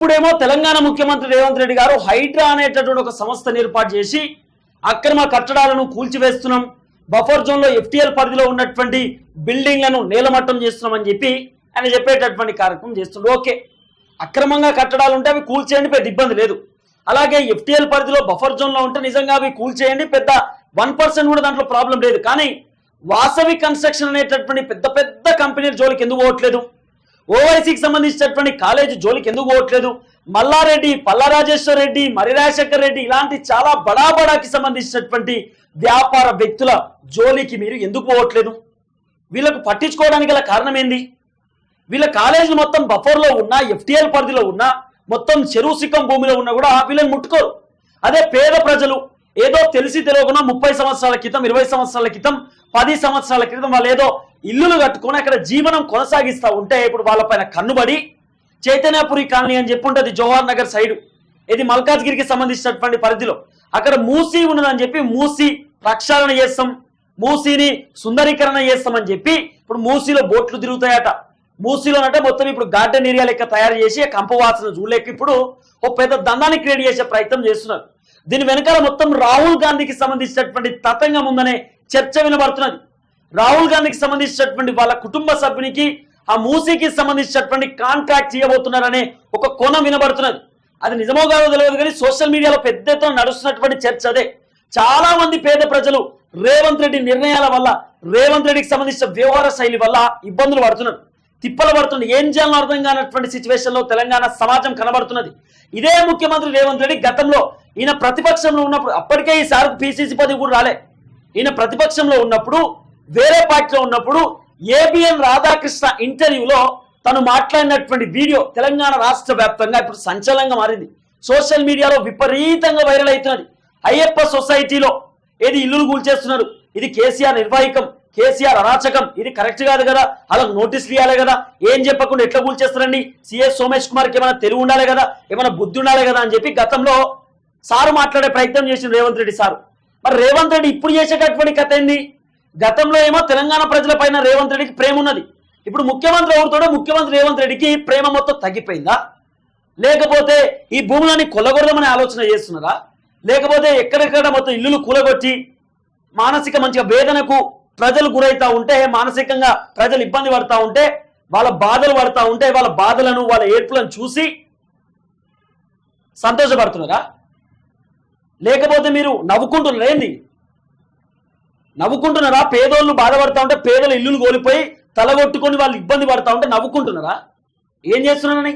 ఇప్పుడేమో తెలంగాణ ముఖ్యమంత్రి రేవంత్ రెడ్డి గారు హైడ్రా అనేటటువంటి ఒక సంస్థను ఏర్పాటు చేసి అక్రమ కట్టడాలను కూల్చివేస్తున్నాం. బఫర్ జోన్లో ఎఫ్టీఎల్ పరిధిలో ఉన్నటువంటి బిల్డింగ్లను నేలమట్టం చేస్తున్నామని చెప్పి ఆయన చెప్పేటటువంటి కార్యక్రమం చేస్తుండ్రు ఓకే అక్రమంగా కట్టడాలు ఉంటే అవి కూల్చేయండి పెద్ద ఇబ్బంది లేదు. అలాగే ఎఫ్టీఎల్ పరిధిలో బఫర్ జోన్లో ఉంటే నిజంగా అవి కూల్చేయండి పెద్ద వన్ పర్సెంట్ కూడా దాంట్లో ప్రాబ్లం లేదు. కానీ వాసవి కన్స్ట్రక్షన్ అనేటటువంటి పెద్ద పెద్ద కంపెనీల జోలికి ఎందుకు పోవట్లేదు? ఓవైసీకి సంబంధించినటువంటి కాలేజీ జోలికి ఎందుకు పోవట్లేదు? మల్లారెడ్డి పల్లారాజేశ్వర రెడ్డి మరి రాజశేఖర్ రెడ్డి ఇలాంటి చాలా బడా బడాకి సంబంధించినటువంటి వ్యాపార వ్యక్తుల జోలికి మీరు ఎందుకు పోవట్లేదు? వీళ్ళకు పట్టించుకోవడానికి గల కారణం ఏంది? వీళ్ళ కాలేజీలు మొత్తం బఫర్లో ఉన్నా ఎఫ్టీఎల్ పరిధిలో ఉన్నా మొత్తం చెరువు సిక్కం భూమిలో ఉన్నా కూడా వీళ్ళని ముట్టుకోరు. అదే పేద ప్రజలు ఏదో తెలిసి తెలియకుండా ముప్పై సంవత్సరాల క్రితం ఇరవై సంవత్సరాల క్రితం పది సంవత్సరాల క్రితం వాళ్ళు ఏదో ఇల్లులు కట్టుకొని అక్కడ జీవనం కొనసాగిస్తూ ఉంటే ఇప్పుడు వాళ్ళపైన కన్నుబడి చైతన్యపురి కాలనీ అని చెప్పి ఉంటుంది జవహర్ నగర్ సైడు. ఇది మల్కాజ్గిరికి సంబంధించినటువంటి పరిధిలో. అక్కడ మూసి ఉన్నదని చెప్పి మూసి ప్రక్షాళన చేస్తాం. మూసీని సుందరీకరణ చేస్తామని చెప్పి ఇప్పుడు మూసీలో బోట్లు తిరుగుతాయట. మూసీలోనంటే మొత్తం ఇప్పుడు గార్డెన్ ఏరియా లెక్క తయారు చేసి కంపవాసన చూడలేక ఇప్పుడు ఓ పెద్ద దందాన్ని క్రియేట్ చేసే ప్రయత్నం చేస్తున్నారు. దీని వెనకాల మొత్తం రాహుల్ గాంధీకి సంబంధించినటువంటి తతంగం ఉందనే చర్చ వినబడుతున్నది. రాహుల్ గాంధీకి సంబంధించినటువంటి వాళ్ళ కుటుంబ సభ్యునికి ఆ మూసీకి సంబంధించినటువంటి కాంట్రాక్ట్ చేయబోతున్నారనే ఒక కోణం వినబడుతున్నది. అది నిజమో కాదో తెలియదు కానీ సోషల్ మీడియాలో పెద్ద ఎత్తున నడుస్తున్నటువంటి చర్చ అదే. చాలా మంది పేద ప్రజలు రేవంత్ రెడ్డి నిర్ణయాల వల్ల రేవంత్ రెడ్డికి సంబంధించిన వ్యవహార శైలి వల్ల ఇబ్బందులు పడుతున్నారు. తిప్పలు పడుతుంది ఏం చేయాలని అర్థం కానటువంటి సిచ్యువేషన్లో తెలంగాణ సమాజం కనబడుతున్నది. ఇదే ముఖ్యమంత్రి రేవంత్ రెడ్డి గతంలో ఈయన ప్రతిపక్షంలో ఉన్నప్పుడు అప్పటికే ఈ సార్ పిసిసి పదవి కూడా రాలే. ఈయన ప్రతిపక్షంలో ఉన్నప్పుడు వేరే పార్టీలో ఉన్నప్పుడు ఏబిఎన్ రాధాకృష్ణ ఇంటర్వ్యూలో తను మాట్లాడినటువంటి వీడియో తెలంగాణ రాష్ట్ర వ్యాప్తంగా ఇప్పుడు సంచలనంగా మారింది. సోషల్ మీడియాలో విపరీతంగా వైరల్ అవుతున్నది. అయ్యప్ప సొసైటీలో ఏది ఇల్లులు కూల్చేస్తున్నారు? ఇది కేసీఆర్ నిర్వాహికం కేసీఆర్ అరాచకం. ఇది కరెక్ట్ కాదు కదా? అలా నోటీసులు ఇవ్వాలి కదా? ఏం చెప్పకుండా ఎట్లా కూల్చేస్తారండి? సిఎస్ సోమేష్ కుమార్కి ఏమైనా తెలివి ఉండాలి కదా? ఏమైనా బుద్ధి ఉండాలి కదా అని చెప్పి గతంలో సారు మాట్లాడే ప్రయత్నం చేసిన రేవంత్ రెడ్డి సారు. మరి రేవంత్ రెడ్డి ఇప్పుడు చేసేటటువంటి కథ ఏంది? గతంలో ఏమో తెలంగాణ ప్రజల పైన రేవంత్ రెడ్డికి ప్రేమ ఉన్నది. ఇప్పుడు ముఖ్యమంత్రి ఎవరితోడో ముఖ్యమంత్రి రేవంత్ రెడ్డికి ప్రేమ మొత్తం తగ్గిపోయిందా? లేకపోతే ఈ భూములని కొల్లగొడదామని ఆలోచన చేస్తున్నారా? లేకపోతే ఎక్కడెక్కడ మొత్తం ఇల్లులు కూలగొట్టి మానసిక మంచిగా వేదనకు ప్రజలు గురవుతూ ఉంటే మానసికంగా ప్రజలు ఇబ్బంది పడతా ఉంటే వాళ్ళ బాధలు పడతా ఉంటే వాళ్ళ బాధలను వాళ్ళ ఏర్పులను చూసి సంతోషపడుతున్నారా? లేకపోతే మీరు నవ్వుకుంటున్నారా? ఏంది? నవ్వుకుంటున్నారా? పేదోళ్ళు బాధపడతా ఉంటే పేదల ఇల్లులు కోల్పోయి తలగొట్టుకొని వాళ్ళు ఇబ్బంది పడతా ఉంటే నవ్వుకుంటున్నారా? ఏం చేస్తున్నారని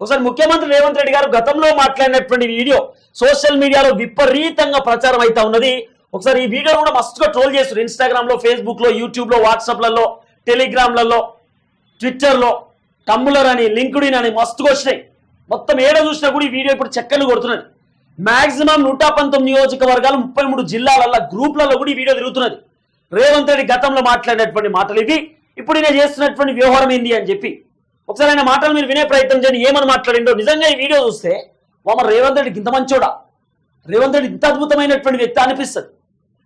ఒకసారి ముఖ్యమంత్రి రేవంత్ రెడ్డి గారు గతంలో మాట్లాడినటువంటి వీడియో సోషల్ మీడియాలో విపరీతంగా ప్రచారం అవుతా ఉన్నది. ఒకసారి ఈ వీడియో కూడా మస్తుగా ట్రోల్ చేస్తారు ఇన్స్టాగ్రామ్లో ఫేస్బుక్లో యూట్యూబ్లో వాట్సాప్లలో టెలిగ్రామ్లలో ట్విట్టర్లో. టమ్ములర్ అని లింక్డ్ అని మస్తుగా వచ్చినాయి. మొత్తం ఏడ చూసినా కూడా ఈ వీడియో ఇప్పుడు చెక్కలు కొడుతున్నాడు మాక్సిమం నూట పంతొమ్మిది నియోజకవర్గాలు ముప్పై మూడు జిల్లాలలో గ్రూప్లలో కూడా ఈ వీడియో తిరుగుతున్నది. రేవంత్ రెడ్డి గతంలో మాట్లాడినటువంటి మాటలు ఇవి. ఇప్పుడు నేను చేస్తున్నటువంటి వ్యవహారం ఏంది అని చెప్పి. ఒకసారి ఆయన మాటలు మీరు వినే ప్రయత్నం చేయండి ఏమని మాట్లాడిండో. నిజంగా ఈ వీడియో చూస్తే మామ రేవంత్ రెడ్డికి ఇంత మంచోడా? రేవంత్ రెడ్డి ఇంత అద్భుతమైనటువంటి వ్యక్తి అనిపిస్తుంది.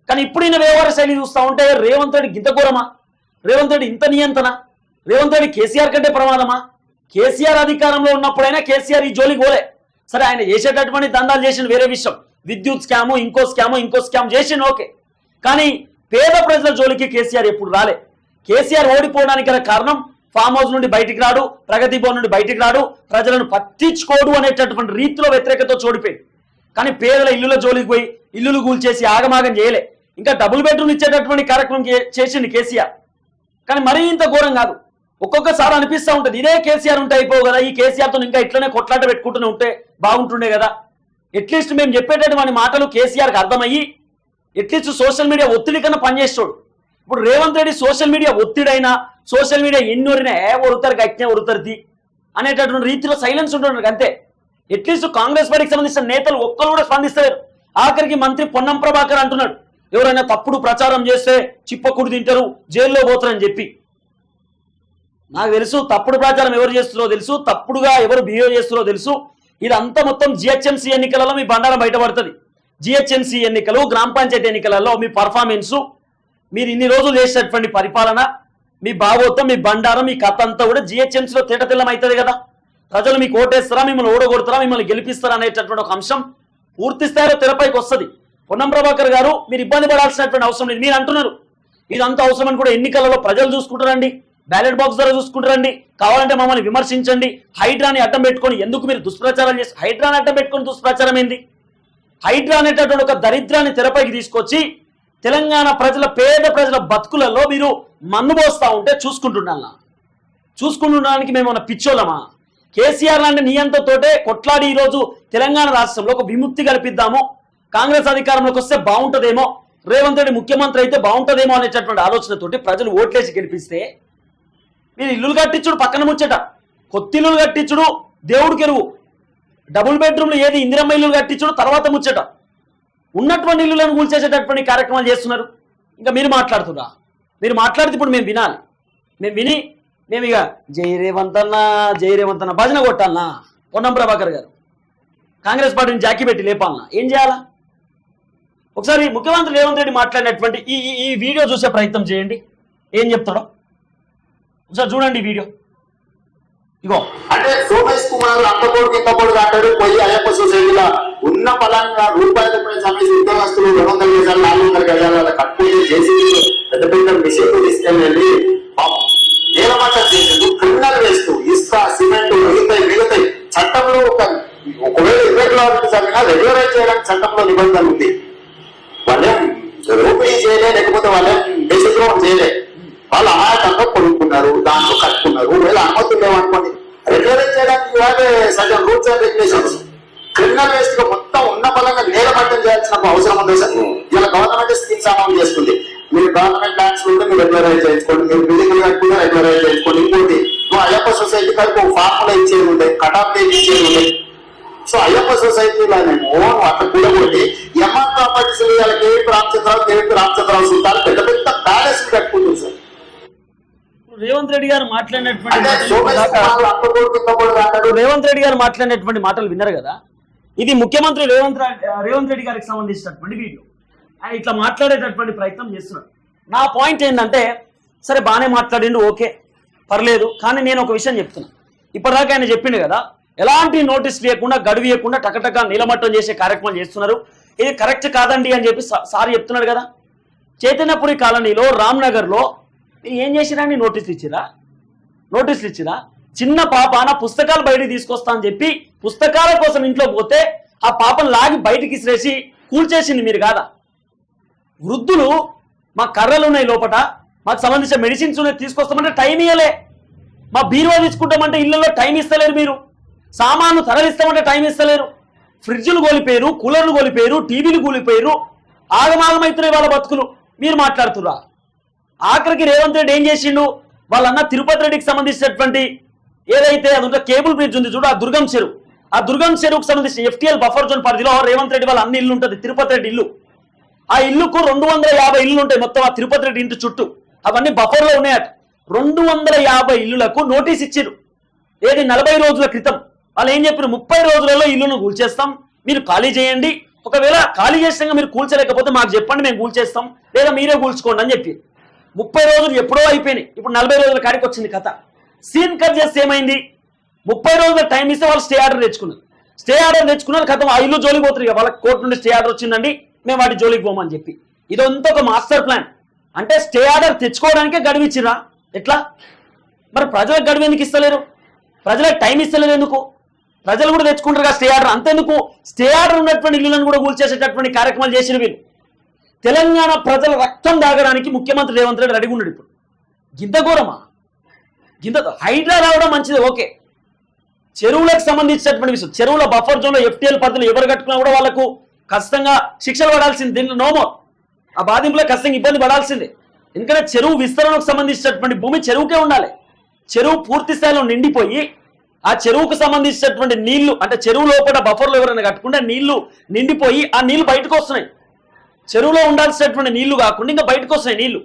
కానీ ఇప్పుడు ఈయన వ్యవహార శైలి చూస్తా ఉంటే రేవంత్ రెడ్డికి ఇంత ఘోరమా? రేవంత్ రెడ్డి ఇంత నియంత్రణ రేవంత్ రెడ్డి కేసీఆర్ కంటే ప్రమాదమా? కేసీఆర్ అధికారంలో ఉన్నప్పుడైనా కేసీఆర్ ఈ జోలికి పోలే. సరే ఆయన చేసేటటువంటి దందాలు చేసిన వేరే విషయం. విద్యుత్ స్కాము ఇంకో స్కాము ఇంకో స్కామ్ చేసిన ఓకే. కానీ పేద ప్రజల జోలికి కేసీఆర్ ఎప్పుడు రాలే. కేసీఆర్ ఓడిపోవడానికి గల కారణం ఫామ్ హౌస్ నుండి బయటికి రాడు ప్రగతి భవన్ నుండి బయటికి రాడు ప్రజలను పట్టించుకోడు అనేటటువంటి రీతిలో వ్యతిరేకత చోడిపోయింది. కానీ పేదల ఇల్లుల జోలికి పోయి ఇల్లులు కూల్చేసి ఆగమాగం చేయలే. ఇంకా డబుల్ బెడ్రూమ్ ఇచ్చేటటువంటి కార్యక్రమం చేసింది కేసీఆర్. కానీ మరీ ఇంత ఘోరం కాదు. ఒక్కొక్కసారి అనిపిస్తూ ఉంటుంది ఇదే కేసీఆర్ ఉంటే అయిపోవు కదా ఈ కేసీఆర్తో ఇంకా ఇట్లనే కొట్లాట పెట్టుకుంటూనే ఉంటే బాగుంటుండే కదా. అట్లీస్ట్ మేము చెప్పేటటువంటి మాటలు కేసీఆర్కి అర్థమయ్యి అట్లీస్ట్ సోషల్ మీడియా ఒత్తిడి కన్నా పనిచేస్తాడు ఇప్పుడు రేవంత్ రెడ్డి సోషల్ మీడియా ఒత్తిడైనా సోషల్ మీడియా ఎన్నోరినా ఏ ఒరుతారు గట్టినే ఒరుతరిది అనేటటువంటి రీతిలో సైలెన్స్ ఉంటున్నారు అంతే. అట్లీస్ట్ కాంగ్రెస్ పార్టీకి సంబంధించిన నేతలు ఒక్కరు కూడా స్పందిస్తారు ఆఖరికి మంత్రి పొన్నం ప్రభాకర్ అంటున్నాడు ఎవరైనా తప్పుడు ప్రచారం చేస్తే చిప్పకుడు తింటారు జైల్లో పోతారని చెప్పి. నాకు తెలుసు తప్పుడు ప్రచారం ఎవరు చేస్తున్నారో తెలుసు తప్పుడుగా ఎవరు బిహేవ్ చేస్తున్నారో తెలుసు. ఇదంతా మొత్తం జిహెచ్ఎంసీ ఎన్నికలలో మీ బండారం బయటపడుతుంది. జిహెచ్ఎంసీ ఎన్నికలు గ్రామ పంచాయతీ ఎన్నికలలో మీ పర్ఫార్మెన్సు మీరు ఇన్ని రోజులు చేసినటువంటి పరిపాలన మీ భావోత్వం మీ బండారం మీ కథ అంతా కూడా జిహెచ్ఎంసీలో తేటతెల్లం అవుతుంది కదా. ప్రజలు మీకు ఓటేస్తారా మిమ్మల్ని ఓడగొడతారా మిమ్మల్ని గెలిపిస్తారా అనేటటువంటి ఒక అంశం పూర్తి స్థాయిలో తెరపైకి వస్తుంది. పొన్నం ప్రభాకర్ గారు మీరు ఇబ్బంది పడాల్సినటువంటి అవసరం లేదు. మీరు అంటున్నారు ఇదంతా అవసరం అని కూడా ఎన్నికలలో ప్రజలు చూసుకుంటారండి బ్యాలెట్ బాక్స్ ద్వారా చూసుకుంటారండి కావాలంటే మమ్మల్ని విమర్శించండి. హైడ్రాని అడ్డం పెట్టుకొని ఎందుకు మీరు దుష్ప్రచారం చేసి హైడ్రాని అడ్డం పెట్టుకొని దుష్ప్రచారం ఏంది? హైడ్రా అనేటటువంటి ఒక దరిద్రాన్ని తెరపైకి తీసుకొచ్చి తెలంగాణ ప్రజల పేద ప్రజల బతుకులలో మీరు మన్నుబోస్తా ఉంటే చూసుకుంటున్నా చూసుకుంటుండడానికి మేము మన పిచ్చోలమా కేసీఆర్ లాంటి నియంతతోటే కొట్లాడి ఈరోజు తెలంగాణ రాష్ట్రంలో ఒక విముక్తి కల్పిద్దాము. కాంగ్రెస్ అధికారంలోకి వస్తే బాగుంటుందేమో. రేవంత్ రెడ్డి ముఖ్యమంత్రి అయితే బాగుంటుందేమో అనేటటువంటి ఆలోచనతోటి ప్రజలు ఓట్లేసి గెలిపిస్తే మీరు ఇల్లులు కట్టించుడు పక్కన ముచ్చట. కొత్తిల్లులు కట్టించుడు దేవుడికి ఎరువు. డబుల్ బెడ్రూమ్లు ఏది ఇందిరమ్మ ఇల్లులు కట్టించుడు తర్వాత ముచ్చట. ఉన్నటువంటి ఇల్లులను కూల్చేసేటటువంటి కార్యక్రమాలు చేస్తున్నారు. ఇంకా మీరు మాట్లాడుతున్నా మీరు మాట్లాడితే ఇప్పుడు మేము వినాలి. మేము విని మేము ఇక జై రేవంత్ అన్న జై రేవంత్ అన్న భజన కొట్టాలనా? పొన్నం ప్రభాకర్ గారు. కాంగ్రెస్ పార్టీని జాకి పెట్టి లేపాలనా? ఏం చేయాలా? ఒకసారి ముఖ్యమంత్రి రేవంత్ రెడ్డి మాట్లాడినటువంటి ఈ- ఈ వీడియో చూసే ప్రయత్నం చేయండి. ఏం చెప్తాడో? సార్ చూడండి వీడియో. ఇగో. అంటే సోమేష్ కుమార్ అంతకోడు కిందకోడు అంటాడు పోయి అయ్యప్ప సొసైటీలో ఉన్న పలానా రూపాయల రూపాయలు సంబంధించి ఉద్యోగస్తులు రెండు వందల గజాలు నాలుగు వందల గజాలు అలా కట్టుకుని చేసి పెద్ద పెద్ద మిషన్లు తీసుకెళ్ళి పాపం నీలమట్ట చేసిండు క్రిమినల్ వేస్ట్ ఇసుక సిమెంట్ మిగతాయి మిగతాయి. చట్టంలో ఒక ఒకవేళ ఇర్రెగ్యులారిటీ జరిగినా రెగ్యులరైజ్ చేయడానికి చట్టంలో నిబంధన ఉంది. వాళ్ళేం రూపీ చేయలే లేకపోతే వాళ్ళేం దేశద్రోహం చేయలే. వాళ్ళు అమాయకంగా కొనుక్కున్నారు దాంట్లో కట్టుకున్నారు. ఒకవేళ అనుమతులు లేవనుకోండి రెగ్యులరైజ్ చేయడానికి ఇవాళ సగం రూల్స్ అండ్ రెగ్యులేషన్స్ క్రిమినల్ వేస్ట్గా మొత్తం ఉన్న బలంగా నేలమట్టం చేయాల్సిన అవసరం ఉంది సార్. ఇలా గవర్నమెంట్ స్కీమ్స్ అమలు చేస్తుంది. మీరు గవర్నమెంట్ ల్యాండ్స్ ఉంటే మీరు రెగ్యులరైజ్ చేయించుకోండి. మీరు బిల్డింగ్ కట్టుకుంటే రెగ్యులరైజ్ చేయించుకోండి. ఇంకోటి నువ్వు అయ్యప్ప సొసైటీ కలిపి ఒక ఫార్ములా ఇచ్చేది ఉంటాయి ఆఫ్ డేట్ ఇచ్చేది ఉంటాయి సో అయ్యప్ప సొసైటీలో మేము అట్లా కూడగొట్టి ఎంఆర్ ప్రాపర్టీస్ ఇవాళ K V Ramachandrarao K V Ramachandrarao సుల్తాన్ పెద్ద పెద్ద ప్యాలెస్ కట్టుకుంటుంది సార్. రేవంత్ రెడ్డి గారు మాట్లాడినటువంటి రేవంత్ రెడ్డి గారు మాట్లాడినటువంటి మాటలు విన్నారు కదా? ఇది ముఖ్యమంత్రి రేవంత్ రెడ్డి రేవంత్ రెడ్డి గారికి సంబంధించినటువంటి వీడియో. ఆయన ఇట్లా మాట్లాడేటటువంటి ప్రయత్నం చేస్తున్నాడు. నా పాయింట్ ఏంటంటే సరే బాగానే మాట్లాడిండు ఓకే పర్లేదు కానీ నేను ఒక విషయం చెప్తున్నా. ఇప్పటిదాకా ఆయన చెప్పిండు కదా ఎలాంటి నోటీస్ లేకుండా గడువు ఇవ్వకుండా టకటక నీలమట్టం చేసే కార్యక్రమం చేస్తున్నారు. ఇది కరెక్ట్ కాదండి అని చెప్పి సార్ చెప్తున్నాడు కదా. చైతన్యపురి కాలనీలో రామ్నగర్లో ఏం చేసిరండి నోటీసులు ఇచ్చిరా? నోటీసులు ఇచ్చిరా? చిన్న పాపాన పుస్తకాలు బయటికి తీసుకొస్తా అని చెప్పి పుస్తకాల కోసం ఇంట్లో పోతే ఆ పాపను లాగి బయటికి ఇసిరేసి కూల్చేసింది మీరు కాదా? వృద్ధులు మా కర్రలు ఉన్నాయి లోపట మాకు సంబంధించిన మెడిసిన్స్ ఉన్నాయి తీసుకొస్తామంటే టైం ఇవ్వలే మా బీరువా తీసుకుంటామంటే ఇళ్ళలో టైం ఇస్తలేరు మీరు. సామాను తరలిస్తామంటే టైం ఇస్తలేరు. ఫ్రిడ్జ్లు కోల్పోయారు కూలర్లు కోల్పోయారు టీవీలు కూలిపోయారు ఆగమాగమైతున్నాయి వాళ్ళ బతుకులు. మీరు మాట్లాడుతురా ఆఖరికి రేవంత్ రెడ్డి ఏం చేసిండు? వాళ్ళన్న తిరుపతి రెడ్డికి సంబంధించినటువంటి ఏదైతే అది ఉంటే కేబుల్ బ్రిడ్జ్ ఉంది చూడు ఆ దుర్గం చెరువు. ఆ దుర్గం చెరువుకు సంబంధించిన ఎఫ్టీఎల్ బఫర్ జోన్ పరిధిలో రేవంత్ రెడ్డి వాళ్ళ అన్ని ఇల్లు ఉంటుంది తిరుపతి రెడ్డి ఇల్లు. ఆ ఇల్లుకు రెండు వందల యాభై ఇల్లు ఉంటాయి మొత్తం ఆ తిరుపతి రెడ్డి ఇంటి చుట్టూ. అవన్నీ బఫర్లో ఉన్నాయట. రెండు వందల యాభై ఇల్లులకు నోటీస్ ఇచ్చారు ఏది నలభై రోజుల క్రితం. వాళ్ళు ఏం చెప్పారు ముప్పై రోజులలో ఇల్లును కూల్చేస్తాం. మీరు ఖాళీ చేయండి. ఒకవేళ ఖాళీ చేసినాక మీరు కూల్చలేకపోతే మాకు చెప్పండి మేము కూల్చేస్తాం. లేదా మీరే కూల్చుకోండి అని చెప్పి ముప్పై రోజులు ఎప్పుడో అయిపోయినాయి. ఇప్పుడు నలభై రోజుల కాడికి వచ్చింది కథ. సీన్ కట్ చేస్తే ఏమైంది? ముప్పై రోజుల టైం ఇస్తే వాళ్ళు స్టే ఆర్డర్ తెచ్చుకున్నారు. స్టే ఆర్డర్ తెచ్చుకున్నారు కథం ఆ ఇల్లు జోలికి పోతుంది వాళ్ళ వాళ్ళకి కోర్టు నుండి స్టే ఆర్డర్ వచ్చిందండి. మేము వాటి జోలికి పోమని చెప్పి. ఇదంతా ఒక మాస్టర్ ప్లాన్. అంటే స్టే ఆర్డర్ తెచ్చుకోవడానికే గడువిచ్చిరా ఎట్లా? మరి ప్రజలకు గడువు ఎందుకు ఇస్తలేరు? ప్రజలకు టైం ఇస్తలేరు ఎందుకు? ప్రజలు కూడా తెచ్చుకుంటారు కదా స్టే ఆర్డర్. అంతెందుకు? స్టే ఆర్డర్ ఉన్నటువంటి ఇల్లులను కూడా కూల్చేసేటటువంటి కార్యక్రమాలు చేసిన వీళ్ళు. తెలంగాణ ప్రజల రక్తం దాగడానికి ముఖ్యమంత్రి రేవంత్ రెడ్డి రెడీ ఉన్నాడు ఇప్పుడు. గింత ఘోరమా? గింత హైడ్రా రావడం మంచిది ఓకే. చెరువులకు సంబంధించినటువంటి విషయం చెరువుల బఫర్ జోన్లో ఎఫ్టీఎల్ పరిధిలో ఎవరు కట్టుకున్నా కూడా వాళ్ళకు ఖచ్చితంగా శిక్షలు పడాల్సింది దీంట్లో నోమో ఆ బాధింపులకు ఖచ్చితంగా ఇబ్బంది పడాల్సిందే. ఎందుకంటే చెరువు విస్తరణకు సంబంధించినటువంటి భూమి చెరువుకే ఉండాలి. చెరువు పూర్తి స్థాయిలో నిండిపోయి ఆ చెరువుకు సంబంధించినటువంటి నీళ్ళు అంటే చెరువు లోపల బఫర్లో ఎవరైనా కట్టుకుంటే నీళ్ళు నిండిపోయి ఆ నీళ్ళు బయటకు వస్తున్నాయి. చెరువులో ఉండాల్సినటువంటి నీళ్ళు కాకుండా ఇంకా బయటకు వస్తాయి నీళ్ళు.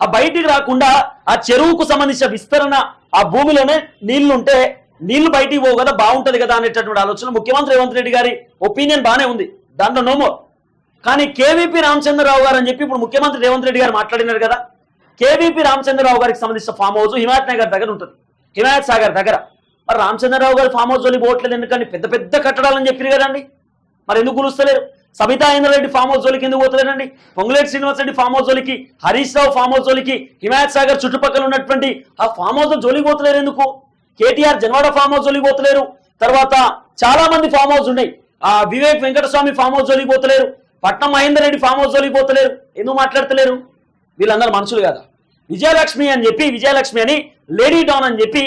ఆ బయటికి రాకుండా ఆ చెరువుకు సంబంధించిన విస్తరణ ఆ భూమిలోనే నీళ్ళు ఉంటే నీళ్ళు బయటికి పోవు కదా బాగుంటది కదా అనేటటువంటి ఆలోచన ముఖ్యమంత్రి రేవంత్ రెడ్డి గారి ఒపీనియన్ బానే ఉంది. దాంట్లో నోమో కానీ కేవీపీ రామచంద్రరావు గారు అని చెప్పి ఇప్పుడు ముఖ్యమంత్రి రేవంత్ రెడ్డి గారు మాట్లాడినారు కదా. కేవీపీ రామచంద్రరావు గారికి సంబంధించిన ఫామ్ హౌస్ హిమాయత్ నగర్ దగ్గర ఉంటుంది. హిమాయత్ సాగర్ దగ్గర. మరి రామచంద్రరావు గారు ఫామ్ హౌస్ జోలికి పోవట్లేదు ఎందుకండి పెద్ద పెద్ద కట్టడాలని చెప్పారు కదండి. మరి ఎందుకు కులుస్తలేరు? సబితా ఇంద్రారెడ్డి ఫామ్ హౌస్ జోలికి ఎందుకు పోతలేనండి పొంగులేటి శ్రీనివాస్ రెడ్డి ఫామ్ హౌస్ జోలికి హరీష్ రావు ఫామ్ హౌస్ జోలికి హిమాయత్ సాగర్ చుట్టుపక్కల ఉన్నటువంటి ఆ ఫామ్ హౌస్ జోలికి పోతలేరు ఎందుకు? కేటీఆర్ జన్వాడ ఫామ్ హౌస్ జోలికి పోతలేరు. తర్వాత చాలా మంది ఫామ్ హౌస్ ఉన్నాయి. ఆ వివేక్ వెంకటస్వామి ఫామ్ హౌస్ జోలికి పోతలేరు. పట్నం మహేందర్ రెడ్డి ఫామ్ హౌస్ జోలికి పోతలేరు. ఎందుకు మాట్లాడతలేరు? వీళ్ళందరూ మనుషులు కదా. విజయలక్ష్మి అని చెప్పి విజయలక్ష్మి అని లేడీ డాన్ అని చెప్పి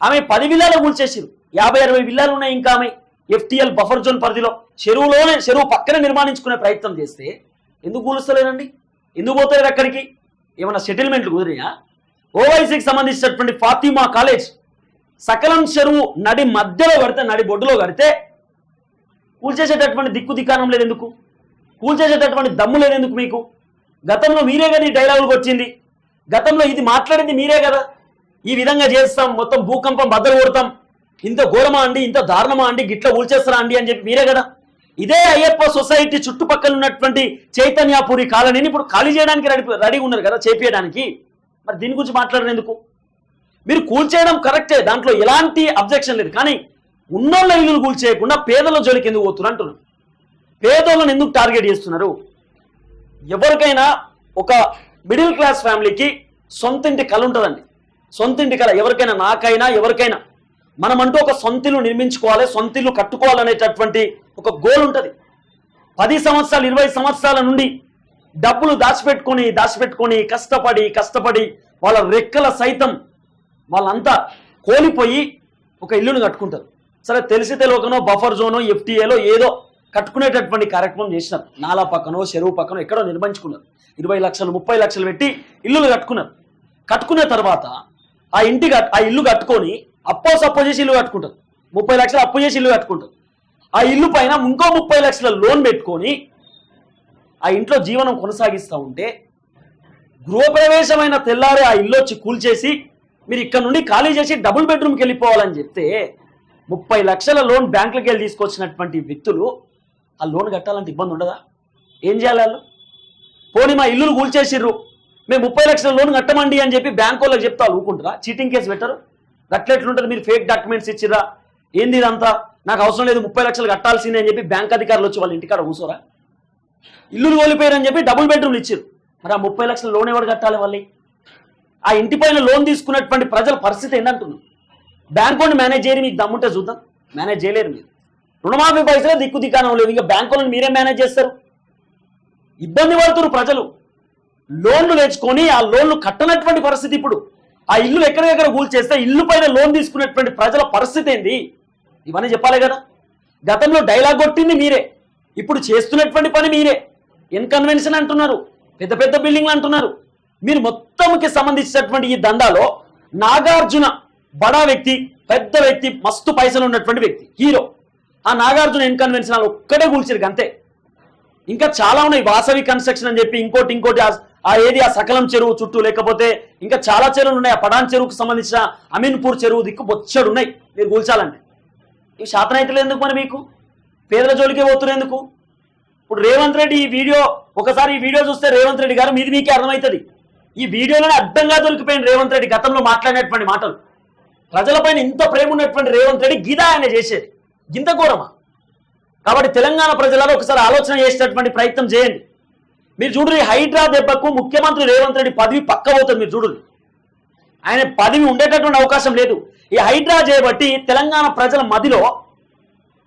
ఆమె పది విల్లాలు కూల్చేసారు యాభై అరవై విల్లాలు ఉన్నాయి ఇంకా ఆమె. ఎఫ్టిఎల్ బఫర్ జోన్ పరిధిలో చెరువులోనే చెరువు పక్కన నిర్మాణించుకునే ప్రయత్నం చేస్తే ఎందుకు కూలుస్తలేనండి ఎందుకు పోతారు అక్కడికి? ఏమైనా సెటిల్మెంట్లు కుదిరినా ఓవైసీకి సంబంధించినటువంటి ఫాతిమా కాలేజ్ సకలం చెరువు నడి మధ్యలో కడితే నడి బొడ్డులో కడితే కూల్చేసేటటువంటి దిక్కు దిక్కానం లేదెందుకు కూల్చేసేటటువంటి దమ్ము లేదెందుకు మీకు? గతంలో మీరే కదా ఈ డైలాగులకు వచ్చింది. గతంలో ఇది మాట్లాడింది మీరే కదా. ఈ విధంగా చేస్తాం మొత్తం భూకంపం బద్దలు కొడతాం. ఇంత ఘోరమా అండి ఇంత దారుణమా అండి గిట్ల ఊల్చేస్తారా అండి అని చెప్పి మీరే కదా? ఇదే అయ్యప్ప సొసైటీ చుట్టుపక్కల ఉన్నటువంటి చైతన్యాపురి కాలనీని ఇప్పుడు ఖాళీ చేయడానికి రెడీ రెడీ ఉన్నారు కదా చేపించడానికి మరి దీని గురించి మాట్లాడినందుకు మీరు కూల్చేయడం కరెక్టే దాంట్లో ఎలాంటి అబ్జెక్షన్ లేదు. కానీ ఉన్నోళ్ళ ఇల్లులు కూల్చేయకుండా పేదల జోలికి ఎందుకు పోతున్నారు అంటున్నారు. పేదోళ్ళని ఎందుకు టార్గెట్ చేస్తున్నారు? ఎవరికైనా ఒక మిడిల్ క్లాస్ ఫ్యామిలీకి సొంత ఇంటి కళ ఉంటుందండి. సొంత ఇంటి కళ ఎవరికైనా నాకైనా ఎవరికైనా. మనమంటూ ఒక సొంతిల్లు నిర్మించుకోవాలి సొంతిల్లు కట్టుకోవాలనేటటువంటి ఒక గోల్ ఉంటుంది. పది సంవత్సరాలు ఇరవై సంవత్సరాల నుండి డబ్బులు దాచిపెట్టుకొని దాచిపెట్టుకొని కష్టపడి కష్టపడి వాళ్ళ రెక్కల సైతం వాళ్ళంతా కోల్పోయి ఒక ఇల్లును కట్టుకుంటారు. సరే తెలిసి తెలియకనో బఫర్ జోనో ఎఫ్టీఏలో ఏదో కట్టుకునేటటువంటి కార్యక్రమం చేసినారు. నాలా పక్కనో చెరువు పక్కనో ఎక్కడో నిర్మించుకున్నారు. ఇరవై లక్షలు ముప్పై లక్షలు పెట్టి ఇల్లులు కట్టుకున్నారు. కట్టుకున్న తర్వాత ఆ ఇంటి ఆ ఇల్లు కట్టుకొని అప్పో సప్పో చేసి ఇల్లు కట్టుకుంటారు ముప్పై లక్షలు అప్పు చేసి ఇల్లు కట్టుకుంటారు ఆ ఇల్లు పైన ఇంకో ముప్పై లక్షల లోన్ పెట్టుకొని ఆ ఇంట్లో జీవనం కొనసాగిస్తూ ఉంటే గృహప్రవేశమైన తెల్లారి ఆ ఇల్లు వచ్చి కూల్చేసి మీరు ఇక్కడ నుండి ఖాళీ చేసి డబుల్ బెడ్రూమ్కి వెళ్ళిపోవాలని చెప్తే ముప్పై లక్షల లోన్ బ్యాంకులకి వెళ్ళి తీసుకొచ్చినటువంటి వ్యక్తులు ఆ లోన్ కట్టాలంటే ఇబ్బంది ఉండదా? ఏం చేయాలి వాళ్ళు? పోనీ మా ఇల్లులు కూల్చేసిర్రు మేము ముప్పై లక్షల లోన్ కట్టమండి అని చెప్పి బ్యాంక్ వాళ్ళకి చెప్తా వాళ్ళు ఊరుకుంటారా? చీటింగ్ కేసు పెట్టరు? గట్లెట్లుంటుంది మీరు ఫేక్ డాక్యుమెంట్స్ ఇచ్చిరా ఏంది ఇదంతా? నాకు అవసరం లేదు ముప్పై లక్షలు కట్టాల్సిందే అని చెప్పి బ్యాంక్ అధికారులు వచ్చి వాళ్ళ ఇంటికాడ కూసోరా? ఇల్లులు కోల్పోయారని చెప్పి డబుల్ బెడ్రూమ్లు ఇచ్చారు మరి ఆ ముప్పై లక్షల లోన్ ఎవరు కట్టాలి వాళ్ళకి? ఆ ఇంటి పైన లోన్ తీసుకున్నటువంటి ప్రజల పరిస్థితి ఏంటంటున్నాం బ్యాంక్ వాళ్ళని మేనేజ్ చేయరు మీకు దమ్ముంటే చూద్దాం. మేనేజ్ చేయలేరు మీరు. రుణమాఫీ పైసలే దిక్కు దిక్కానం లేవు. ఇంకా బ్యాంక్ వాళ్ళని మీరే మేనేజ్ చేస్తారు. ఇబ్బంది పడుతున్నారు ప్రజలు. లోన్లు తెచ్చుకొని ఆ లోన్లు కట్టనటువంటి పరిస్థితి ఇప్పుడు. ఆ ఇల్లు ఎక్కడెక్కడ కూల్ చేస్తే ఇల్లు పైన లోన్ తీసుకునేటువంటి ప్రజల పరిస్థితి ఏంది? ఇవన్నీ చెప్పాలి కదా. గతంలో డైలాగ్ కొట్టింది మీరే. ఇప్పుడు చేస్తున్నటువంటి పని మీరే. ఇన్కన్వెన్షన్ అంటున్నారు. పెద్ద పెద్ద బిల్డింగ్లు అంటున్నారు. మీరు మొత్తంకి సంబంధించినటువంటి ఈ దందాలో నాగార్జున బడా వ్యక్తి పెద్ద వ్యక్తి మస్తు పైసలు ఉన్నటువంటి వ్యక్తి హీరో. ఆ నాగార్జున ఇన్కన్వెన్షన్ ఒక్కడే కూల్చిరు అంతే. ఇంకా చాలా ఉన్నాయి. వాసవి కన్స్ట్రక్షన్ అని చెప్పి ఇంకోటి ఇంకోటి ఆ- ఏది ఆ సకలం చెరువు చుట్టూ లేకపోతే ఇంకా చాలా చెరువులు ఉన్నాయి. ఆ పడాన్ చెరువుకు సంబంధించిన అమీన్పూర్ చెరువు దిక్కు బొచ్చడు ఉన్నాయి. మీరు కూల్చాలంటే. ఇవి శాతం ఎందుకు మరి మీకు? పేదల జోలికే పోతున్నారు ఎందుకు? ఇప్పుడు రేవంత్ రెడ్డి ఈ వీడియో ఒకసారి ఈ వీడియో చూస్తే రేవంత్ రెడ్డి గారు మీది మీకే అర్థమవుతుంది. ఈ వీడియోలోనే అర్థంగా దొరికిపోయింది రేవంత్ రెడ్డి గతంలో మాట్లాడినటువంటి మాటలు. ప్రజలపైన ఇంత ప్రేమ ఉన్నటువంటి రేవంత్ రెడ్డి గిదా ఆయన చేసేది. గింత ఘోరమా? కాబట్టి తెలంగాణ ప్రజలలో ఒకసారి ఆలోచన చేసేటటువంటి ప్రయత్నం చేయండి. మీరు చూడండి హైడ్రా దెబ్బకు ముఖ్యమంత్రి రేవంత్ రెడ్డి పదవి పక్క పోతుంది మీరు చూడండి. ఆయన పదవి ఉండేటటువంటి అవకాశం లేదు. ఈ హైడ్రా చేయబట్టి తెలంగాణ ప్రజల మదిలో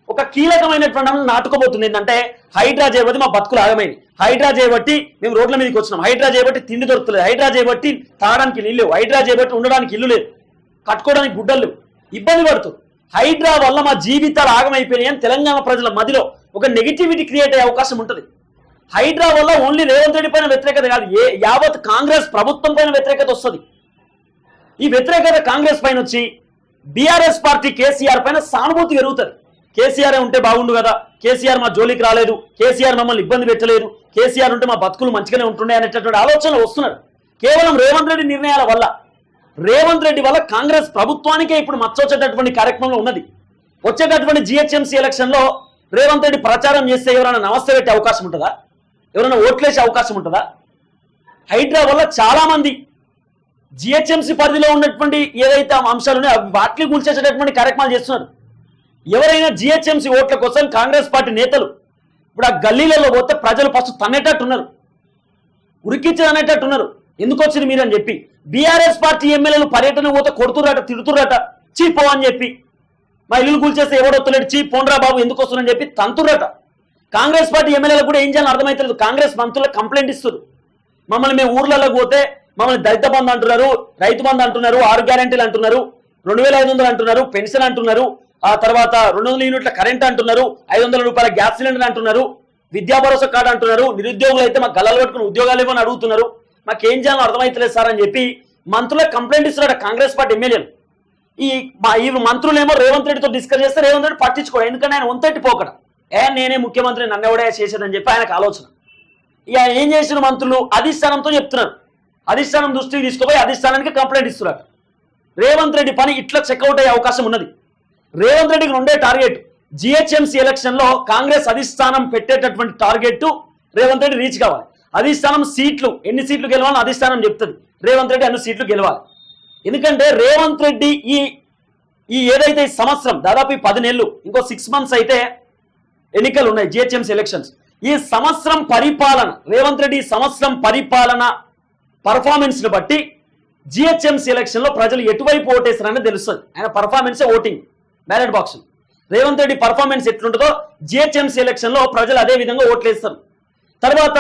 ఒక కీలకమైనటువంటి అంశం నాటుకోబోతుంది. ఏంటంటే హైడ్రా చేయబట్టి మా బతుకులు ఆగమైంది హైడ్రా చేయబట్టి మేము రోడ్ల మీదకి వచ్చినాం. హైడ్రా చేయబట్టి తిండి దొరుకుతలేదు. హైడ్రా చేయబట్టి తాగడానికి నీళ్ళు లేవు. హైడ్రా చేయబట్టి ఉండడానికి ఇల్లు లేదు. కట్టుకోవడానికి గుడ్డలు లేవు. ఇబ్బంది పడుతుంది. హైడ్రా వల్ల మా జీవితాలు ఆగమైపోయినాయి అని తెలంగాణ ప్రజల మదిలో ఒక నెగిటివిటీ క్రియేట్ అయ్యే అవకాశం ఉంటుంది. హైడ్రా వల్ల ఓన్లీ రేవంత్ రెడ్డి పైన వ్యతిరేకత కాదు. ఏ యావత్ కాంగ్రెస్ ప్రభుత్వం పైన వ్యతిరేకత వస్తుంది. ఈ వ్యతిరేకత కాంగ్రెస్ పైన వచ్చి బీఆర్ఎస్ పార్టీ కేసీఆర్ పైన సానుభూతి పెరుగుతుంది. కేసీఆర్ ఉంటే బాగుండు కదా. కేసీఆర్ మా జోలికి రాలేదు. కేసీఆర్ మమ్మల్ని ఇబ్బంది పెట్టలేదు. కేసీఆర్ ఉంటే మా బతుకులు మంచిగానే ఉంటుండే అనేటటువంటి ఆలోచనలు వస్తున్నారు. కేవలం రేవంత్ రెడ్డి నిర్ణయాల వల్ల. రేవంత్ రెడ్డి వల్ల కాంగ్రెస్ ప్రభుత్వానికే ఇప్పుడు మచ్చొచ్చేటటువంటి కార్యక్రమంలో ఉన్నది. వచ్చేటటువంటి జిహెచ్ఎంసీ ఎలక్షన్లో రేవంత్ రెడ్డి ప్రచారం చేస్తే ఎవరైనా నమస్తే పెట్టే అవకాశం ఉంటుందా? ఎవరైనా ఓట్లేసే అవకాశం ఉంటుందా? హైడ్రా వల్ల చాలామంది జిహెచ్ఎంసీ పరిధిలో ఉన్నటువంటి ఏదైతే అంశాలు ఉన్నాయో అవి వాటిని కూల్చేసేటటువంటి కార్యక్రమాలు చేస్తున్నారు. ఎవరైనా జిహెచ్ఎంసీ ఓట్ల కోసం కాంగ్రెస్ పార్టీ నేతలు ఇప్పుడు ఆ గల్లీలలో పోతే ప్రజలు ఫస్ట్ తనేటట్టు ఉన్నారు. ఉరికించారు అనేటట్టు ఉన్నారు ఎందుకు వచ్చింది మీరు అని చెప్పి. బీఆర్ఎస్ పార్టీ ఎమ్మెల్యేలు పర్యటన పోతే కొడుతురట తిడుతురట చీ పో అని చెప్పి. మా ఇల్లు కూల్చేస్తే ఎవడొత్తలేడు? చీ పోండ్రా బాబు ఎందుకు వస్తున్నారని చెప్పి తంతురట కాంగ్రెస్ పార్టీ ఎమ్మెల్యేలు కూడా ఏం చేయాలని అర్థమైతలేదు కాంగ్రెస్ మంత్రులకు కంప్లైంట్ ఇస్తారు మమ్మల్ని మేము ఊర్లలో పోతే మమ్మల్ని దళిత బంధు అంటున్నారు రైతు బంధు అంటున్నారు ఆరు గ్యారెంటీలు అంటున్నారు రెండు వేల ఐదు వందలు అంటున్నారు పెన్షన్ అంటున్నారు ఆ తర్వాత రెండు వందల యూనిట్ల కరెంట్ అంటున్నారు ఐదు వందల రూపాయల గ్యాస్ సిలిండర్ అంటున్నారు విద్యా భరోసా కార్డు అంటున్నారు నిరుద్యోగులు అయితే మాకు గల్లలు పట్టుకుని ఉద్యోగాలు ఇవ్వని అడుగుతున్నారు. మాకు ఏం చేయాలో అర్థమైతలేదు సార్ అని చెప్పి మంత్రులకు కంప్లైంట్ ఇస్తున్నాడు కాంగ్రెస్ పార్టీ ఎమ్మెల్యేలు. ఈ మా ఈ మంత్రులేమో రేవంత్ రెడ్డితో డిస్కస్ చేస్తే రేవంత్ రెడ్డి పట్టించుకోడు ఎందుకంటే ఆయన వంతటి పోకడ ఏ నేనే ముఖ్యమంత్రి నన్ను ఎవడే చేసేదని చెప్పి ఆయనకు ఆలోచన. ఇక ఏం చేసిన మంత్రులు? అధిష్టానంతో చెప్తున్నారు. అధిష్టానం దృష్టికి తీసుకుపోయి అధిష్టానానికి కంప్లైంట్ ఇస్తున్నారు. రేవంత్ రెడ్డి పని ఇట్లా చెక్అవుట్ అయ్యే అవకాశం ఉన్నది. రేవంత్ రెడ్డికి రెండే టార్గెట్. జిహెచ్ఎంసీ ఎలక్షన్లో కాంగ్రెస్ అధిష్టానం పెట్టేటటువంటి టార్గెట్ రేవంత్ రెడ్డి రీచ్ కావాలి. అధిష్టానం సీట్లు ఎన్ని సీట్లు గెలవాలని అధిష్టానం చెప్తుంది. రేవంత్ రెడ్డి అన్ని సీట్లు గెలవాలి. ఎందుకంటే రేవంత్ రెడ్డి ఈ ఈ ఏదైతే ఈ సంవత్సరం దాదాపు ఈ పది నెలలు ఇంకో సిక్స్ మంత్స్ అయితే ఎన్నికలు ఉన్నాయి జిహెచ్ఎంసీ ఎలక్షన్స్ ఈ సంవత్సరం పరిపాలన రేవంత్ రెడ్డి సంవత్సరం పరిపాలన పర్ఫార్మెన్స్ని బట్టి జిహెచ్ఎంసీ ఎలక్షన్లో ప్రజలు ఎటువైపు ఓటేస్తారని తెలుస్తుంది. ఆయన పర్ఫార్మెన్సే voting ballot box Revanth Reddy performance ఎట్లుంటుందో జిహెచ్ఎంసీ ఎలక్షన్లో ప్రజలు అదే విధంగా ఓట్లేస్తారు. తర్వాత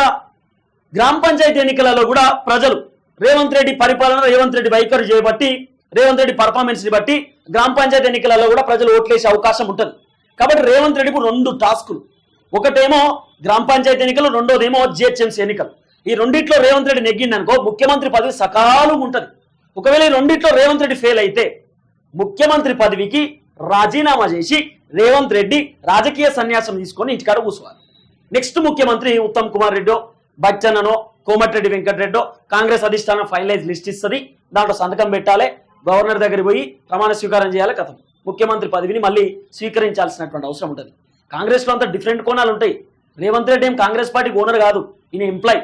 గ్రామ పంచాయతీ ఎన్నికలలో కూడా ప్రజలు రేవంత్ రెడ్డి పరిపాలన రేవంత్ రెడ్డి వైఖరి చేయబట్టి రేవంత్ రెడ్డి పర్ఫార్మెన్స్ని బట్టి గ్రామ పంచాయతీ ఎన్నికలలో కూడా ప్రజలు ఓట్లేసే అవకాశం ఉంటుంది. కాబట్టి రేవంత్ రెడ్డికి రెండు టాస్కులు. ఒకటేమో గ్రామ పంచాయతీ ఎన్నికలు రెండోదేమో జిహెచ్ఎంసీ ఎన్నికలు. ఈ రెండిట్లో రేవంత్ రెడ్డి నెగ్గిందనుకో ముఖ్యమంత్రి పదవి సకాలం ఉంటుంది. ఒకవేళ ఈ రెండిట్లో రేవంత్ రెడ్డి ఫెయిల్ అయితే ముఖ్యమంత్రి పదవికి రాజీనామా చేసి రేవంత్ రెడ్డి రాజకీయ సన్యాసం తీసుకొని ఇంటికాడ కూసుకోవాలి నెక్స్ట్ ముఖ్యమంత్రి ఉత్తమ్ కుమార్ రెడ్డో బచ్చన్ననో కోమటిరెడ్డి వెంకటరెడ్డో కాంగ్రెస్ అధిష్టానం ఫైనలైజ్ లిస్ట్ ఇస్తుంది. దాంట్లో సంతకం పెట్టాలి. గవర్నర్ దగ్గర పోయి ప్రమాణ స్వీకారం చేయాలి కథం. ముఖ్యమంత్రి పదవిని మళ్ళీ స్వీకరించాల్సినటువంటి అవసరం ఉంటుంది. కాంగ్రెస్లో అంతా డిఫరెంట్ కోణాలు ఉంటాయి. రేవంత్ రెడ్డి ఏం కాంగ్రెస్ పార్టీకి ఓనర్ కాదు. ఈయన ఎంప్లాయ్.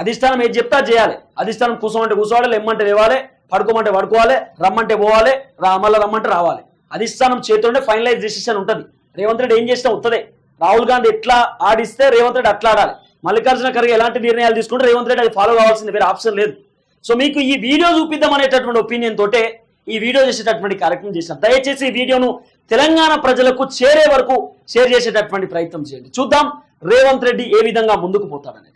అధిష్టానం ఏది చెప్తా చేయాలి. అధిష్టానం కూర్చోమంటే కూర్చోవాలి లెమ్మంటే లేవాలి పడుకోమంటే పడుకోవాలి రమ్మంటే పోవాలి రా మళ్ళీ రమ్మంటే రావాలి. అధిష్టానం చేతుండే ఫైనలైజ్ డిసిషన్ ఉంటుంది. రేవంత్ రెడ్డి ఏం చేసినా ఉత్తదే. రాహుల్ గాంధీ ఎట్లా ఆడిస్తే రేవంత్ రెడ్డి అట్లా ఆడాలి. మల్లికార్జున ఖర్గే ఎలాంటి నిర్ణయాలు తీసుకుంటే రేవంత్ రెడ్డి అది ఫాలో కావాల్సింది వేరే ఆప్షన్ లేదు. సో మీకు ఈ వీడియో చూపిద్దాం అనేటటువంటి ఒపీనియన్ తోటే ఈ వీడియో చేసేటటువంటి కార్యక్రమం చేశాం. దయచేసి ఈ వీడియోను తెలంగాణ ప్రజలకు చేరే వరకు షేర్ చేసేటటువంటి ప్రయత్నం చేయండి. చూద్దాం రేవంత్ రెడ్డి ఏ విధంగా ముందుకు పోతాడనేది.